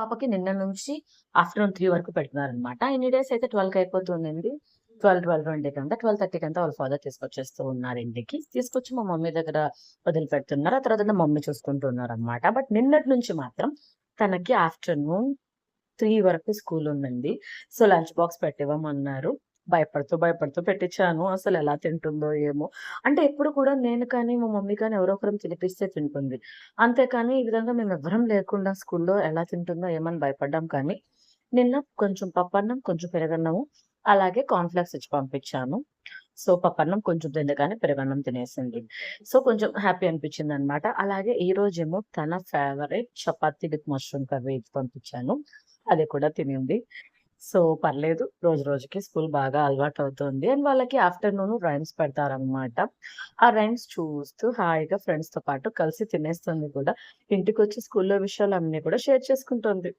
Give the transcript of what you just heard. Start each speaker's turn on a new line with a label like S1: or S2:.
S1: పాపకి నిన్న నుంచి ఆఫ్టర్‌నూన్ త్రీ వరకు పెడుతున్నారనమాట. ఎన్ని డేస్ అయితే 12కి అయిపోతుండింది. 12, 12:20 కంతా 12:30 కంతా వాళ్ళ ఫాదర్ తీసుకొచ్చేస్తూ ఉన్నారు ఇంటికి. తీసుకొచ్చి మా మమ్మీ దగ్గర వదిలిపెడుతున్నారు. ఆ తర్వాత మమ్మీ చూసుకుంటూ అనమాట బట్ నిన్నటి నుంచి మాత్రం తనకి ఆఫ్టర్‌నూన్ త్రీ వరకు స్కూల్ ఉందండి. సో, లంచ్ బాక్స్ పెట్టివ్వమన్నారు. భయపడుతూ, భయపడుతూ పెట్టించాను అసలు ఎలా తింటుందో ఏమో! అంటే ఎప్పుడు కూడా నేను కానీ, మా మమ్మీ కానీ ఎవరో ఒకరం తినిపిస్తే తింటుంది. అంతేకాని ఈ విధంగా మేము ఎవరం లేకుండా స్కూల్‌లో ఎలా తింటుందో ఏమో అని భయపడ్డాం కానీ, నిన్న కొంచెం పప్పన్నం, కొంచెం పెరగన్నము అలాగే కార్న్‌ఫ్లేక్స్ ఇచ్చి పంపించాను. సో, పప్పన్నం కొంచెం తింది కానీ తినేసింది. సో, కొంచెం హ్యాపీ అనిపించింది అనమాట అలాగే ఈ రోజేమో తన favourite chapati with mushroom curry ఇచ్చి పంపించాను. అది కూడా తినింది. సో, పర్లేదు రోజు రోజుకి స్కూల్ బాగా అలవాటు అవుతుంది అండ్ వాళ్ళకి ఆఫ్టర్‌నూన్ రైమ్స్ పెడతారనమాట. ఆ రైమ్స్ చూస్తూ హాయిగా ఫ్రెండ్స్‌తో పాటు కలిసి తినేస్తుంది కూడా. ఇంటికి వచ్చి స్కూల్‌లో విషయాలు అన్నీ కూడా షేర్ చేసుకుంటుంది.